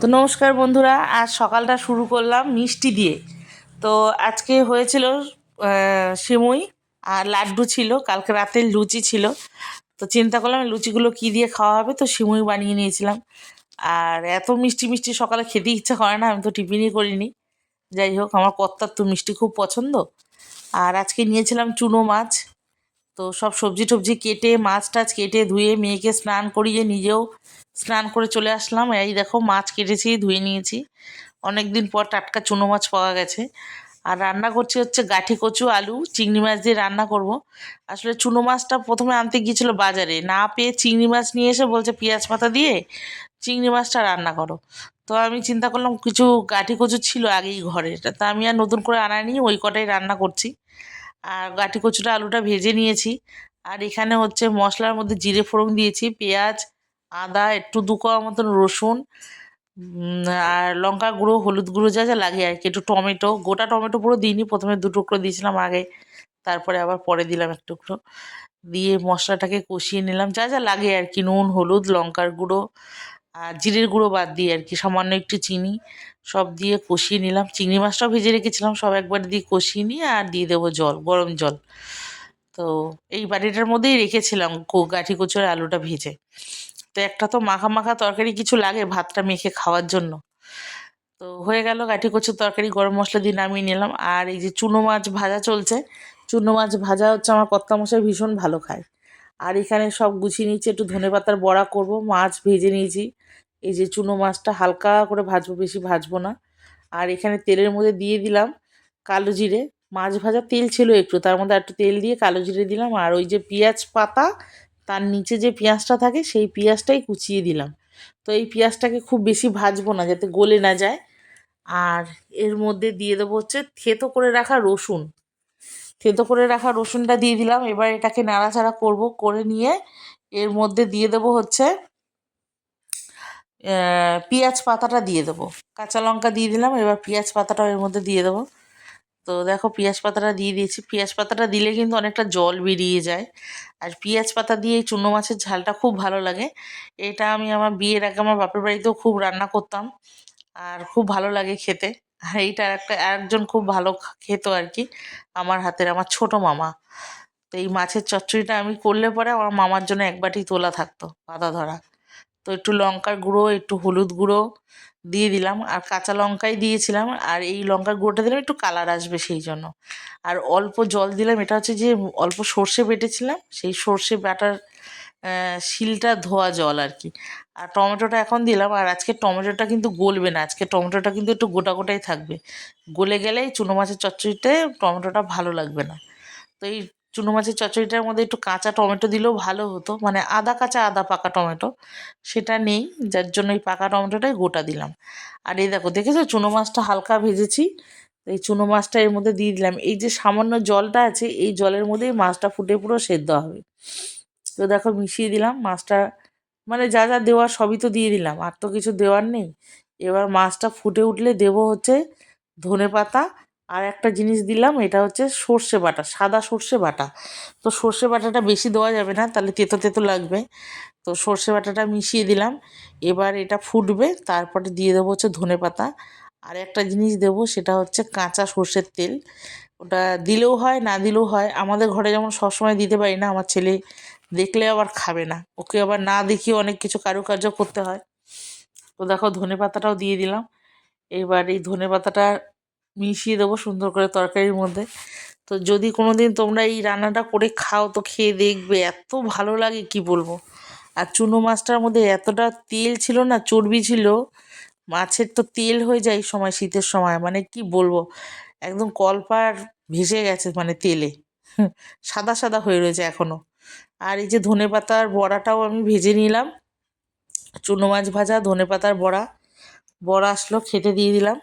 তো নমস্কার বন্ধুরা, আজ সকালটা শুরু করলাম মিষ্টি দিয়ে। তো আজকে হয়েছিল সিমুই, আর লাড্ডু ছিল, কালকে রাতে লুচি ছিল। তো চিন্তা করলাম লুচিগুলো কী দিয়ে খাওয়া হবে, তো সিমুই বানিয়ে নিয়েছিলাম। আর এত মিষ্টি মিষ্টি সকালে খেতে ইচ্ছা করে না, আমি তো টিফিনই করিনি। যাই হোক, আমার কর্তার তো মিষ্টি খুব পছন্দ। আর আজকে নিয়েছিলাম চুনো মাছ। তো সব সবজি টবজি কেটে, মাছ টাছ কেটে ধুয়ে, মেয়েকে স্নান করিয়ে নিজেও স্নান করে চলে আসলাম। এই দেখো মাছ কেটেছি, ধুয়ে নিয়েছি। অনেক দিন পর টাটকা চুনো মাছ পাওয়া গেছে। আর রান্না করছি হচ্ছে গাঠি কচু, আলু, চিংড়ি মাছ দিয়ে রান্না করব। আসলে চুনো মাছটা প্রথমে আনতে গিয়েছিল বাজারে। না পেয়ে চিংড়ি মাছ নিয়ে এসে বলছে পেঁয়াজ পাতা দিয়ে চিংড়ি মাছটা রান্না করো। তো আমি চিন্তা করলাম কিছু গাঠি কচু ছিল আগেই ঘরে। তা আমি আর নতুন করে আনাইনি ওই কটাই রান্না করছি। আর গাঠি কচুটা, আলুটা ভেজে নিয়েছি। আর এখানে হচ্ছে মশলার মধ্যে জিরে ফোড়ন দিয়েছি, পেঁয়াজ আদা, একটু দু কোয়া মতন রসুন আর লঙ্কা গুঁড়ো, হলুদ গুঁড়ো যা যা লাগে আর কি, একটু টমেটো, গোটা টমেটো পুরো দিইনি, প্রথমে দু টুকরো দিয়েছিলাম আগে, তারপরে আবার পরে দিলাম এক টুকরো, দিয়ে মশলাটাকে কষিয়ে নিলাম, যা যা লাগে আর কি, নুন, হলুদ, লঙ্কার গুঁড়ো, আর জিরের গুঁড়ো বাদ দিয়ে আর কি, সামান্য একটু চিনি, সব দিয়ে কষিয়ে নিলাম, চিংড়ি মাছটাও ভেজে রেখেছিলাম, সব একবার দিয়ে কষিয়ে নিয়ে আর দিয়ে দেবো জল, গরম জল, তো এই বাটিটার মধ্যেই রেখেছিলাম গাঠি কচুর আলুটা ভেজে তো একটা তো মাখা মাখা তরকারি কিছু লাগে ভাতটা মেখে খাওয়ার জন্য। তো হয়ে গেল গাঠি কচুর তরকারি, গরম মশলা দিয়ে নামিয়ে নিলাম। আর এই যে চুনো মাছ ভাজা চলছে, চুনো মাছ ভাজা হচ্ছে আমার কর্তা মশাই ভীষণ ভালো খায়। আর এখানে সব গুছিয়ে নিয়েছি, একটু ধনে পাতার বড়া করব, মাছ ভেজে নিয়েছি। এই যে চুনো মাছটা হালকা করে ভাজবো, বেশি ভাজবো না। আর এখানে তেলের মধ্যে দিয়ে দিলাম কালো জিরে। মাছ ভাজা তেল ছিল একটু, তার মধ্যে একটু তেল দিয়ে কালো জিরে দিলাম। আর ওই যে পেঁয়াজ পাতা তার নিচে যে পেঁয়াজটা থাকে সেই পেঁয়াজটাই কুচিয়ে দিলাম। তো এই পেঁয়াজটাকে খুব বেশি ভাজবো না যাতে গলে না যায়। আর এর মধ্যে দিয়ে দেবো হচ্ছে থেতো করে রাখা রসুন। থেতো করে রাখা রসুনটা দিয়ে দিলাম। এবার এটাকে নাড়াচাড়া করব, করে নিয়ে এর মধ্যে দিয়ে দেবো হচ্ছে পেঁয়াজ পাতাটা দিয়ে দেবো। কাঁচা লঙ্কা দিয়ে দিলাম, এবার পেঁয়াজ পাতাটাও এর মধ্যে দিয়ে দেবো। তো দেখো পেঁয়াজ পাতাটা দিয়ে দিয়েছি। পেঁয়াজ পাতাটা দিলে কিন্তু অনেকটা জল বেরিয়ে যায়। আর পেঁয়াজ পাতা দিয়ে এই চুনো মাছের ঝালটা খুব ভালো লাগে। এটা আমি আমার বিয়ের আগে আমার বাপের বাড়িতেও খুব রান্না করতাম। আর খুব ভালো লাগে খেতে। আর এইটা একটা, আরেকজন খুব ভালো খেত আর কি, আমার হাতের, আমার ছোট মামা। তো এই মাছের চচ্চড়িটা আমি করলে পরে আমার মামার জন্য এক বাটি তোলা থাকতো, পাতা ধরা। তো একটু লঙ্কার গুঁড়ো, একটু হলুদ গুঁড়ো দিয়ে দিলাম। আর কাঁচা লঙ্কাই দিয়েছিলাম। আর এই লঙ্কার গুঁড়োটা দিলাম, একটু কালার আসবে সেই জন্য। আর অল্প জল দিলাম। এটা হচ্ছে যে অল্প সর্ষে বেটেছিলাম। সেই সর্ষে বাটার শিলটা ধোয়া জল আর কি। আর টমেটোটা এখন দিলাম। আর আজকে টমেটোটা কিন্তু গলবে না। আজকে টমেটোটা কিন্তু একটু গোটা গোটাই থাকবে। গলে গেলেই চুনো মাছের চচ্চড়িতে টমেটোটা ভালো লাগবে না। তো এই চুনো মাছের চচ্চড়িটার মধ্যে একটু কাঁচা টমেটো দিলেও ভালো হতো। মানে আদা কাঁচা, আদা পাকা টমেটো। সেটা নেই, যার জন্য এই পাকা টমেটোটাই গোটা দিলাম। আর এই দেখো, দেখেছ? চুনো মাছটা হালকা ভেজেছি। এই চুনো মাছটা এর মধ্যে দিয়ে দিলাম। এই যে সামান্য জলটা আছে, এই জলের মধ্যেই মাছটা ফুটে পুরো সেদ্ধ হবে। তো দেখো, মিশিয়ে দিলাম মাছটা। মানে যা যা দেওয়ার সবই তো দিয়ে দিলাম, আর তো কিছু দেওয়ার নেই। এবার মাছটা ফুটে উঠলে দেবো হচ্ছে ধনে পাতা আর একটা জিনিস দিলাম, এটা হচ্ছে সর্ষে বাটা, সাদা সর্ষে বাটা। তো সর্ষে বাটাটা বেশি দেওয়া যাবে না, তাহলে তেতো তেতো লাগবে। তো সর্ষে বাটাটা মিশিয়ে দিলাম, এবার এটা ফুটবে, তারপরে দিয়ে দেবো হচ্ছে ধনে পাতা। আর একটা জিনিস দেবো, সেটা হচ্ছে কাঁচা সর্ষের তেল। ওটা দিলেও হয়, না দিলেও হয়। আমাদের ঘরে যেমন সবসময় দিতে পারি না, আমার ছেলে দেখলে আবার খাবে না। ওকে আবার না দেখিয়ে অনেক কিছু কারুকার্য করতে হয়। তো দেখো ধনে পাতাটাও দিয়ে দিলাম। এবার এই ধনে পাতাটা মিশিয়ে দেবো সুন্দর করে তরকারির মধ্যে। তো যদি কোনো দিন তোমরা এই রান্নাটা করে খাও, তো খেয়ে দেখবে এত ভালো লাগে, কি বলব? আর চুনো মাছটার মধ্যে এতটা তেল ছিল না, চর্বি ছিল, মাছের তো তেল হয়ে যায় সময়, শীতের সময়। মানে কি বলব? একদম কলপার ভেসে গেছে মানে তেলে। সাদা সাদা হয়ে রয়েছে এখনও আর এই যে ধনে পাতার বড়াটাও আমি ভেজে নিলাম। চুনো মাছ ভাজা, ধনে পাতার বড়া। বড়া আসলো, খেতে দিয়ে দিলাম।